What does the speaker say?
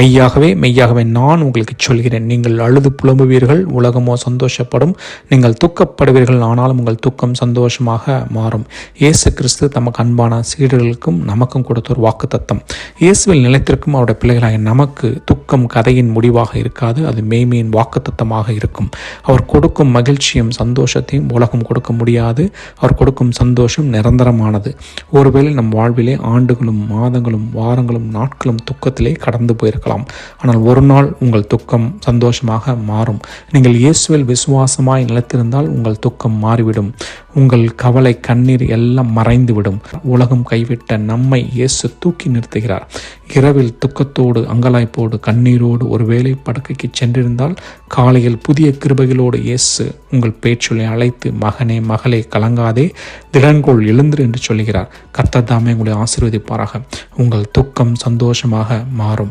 மெய்யாகவே மெய்யாகவே நான் உங்களுக்கு சொல்கிறேன். நீங்கள் அழுது புலம்புவீர்கள் உலகமோ சந்தோஷப்படும். நீங்கள் துக்கப்படுவீர்கள் ஆனாலும் உங்கள் துக்கம் சந்தோஷமாக மாறும். இயேசு கிறிஸ்து தமக்கு அன்பான சீடர்களுக்கும் நமக்கும் கொடுத்த ஒரு வாக்கு தத்தம் இயேசுவில் நிலைத்திருக்கும் அவருடைய பிள்ளைகளாக நமக்கு துக்கம் கதையின் முடிவாக இருக்காது அது மேய்மையின் வாக்குத்தமாக இருக்கும். அவர் கொடுக்கும் மகிழ்ச்சியும் சந்தோஷத்தையும் உலகம் கொடுக்க முடியாது. அவர் கொடுக்கும் சந்தோஷம் நிரந்தரமானது. ஒருவேளை நம் வாழ்விலே ஆண்டுகளும் மாதங்களும் வாரங்களும் நாட்களும் துக்கத்திலே கடந்து போயிருக்கலாம். ஆனால் ஒரு நாள் உங்கள் துக்கம் சந்தோஷமாக மாறும். நீங்கள் இயேசுவில் விசுவாசமாய் நிலைத்திருந்தால் உங்கள் துக்கம் மாறிவிடும். உங்கள் கவலை கண்ணீர் எல்லாம் மறைந்துவிடும். உலகம் கைவிட்ட நம்மை இயேசு தூக்கி நிறுத்துகிறார். இரவில் துக்கத்தோடு அங்கலாய்ப்போடு கண்ணீரோடு ஒருவேளை படுக்கைக்கு சென்றிருந்தால் காலையில் புதிய கிருபைகளோடு இயேசு உங்கள் பேச்சொலை அழைத்து மகனே மகளே கலங்காதே திடன்கோள் எழுந்திரு என்று சொல்கிறார் கர்த்தர் உங்களை ஆசீர்வதிப்பாராக. உங்கள் துக்கம் சந்தோஷமாக மாறும்.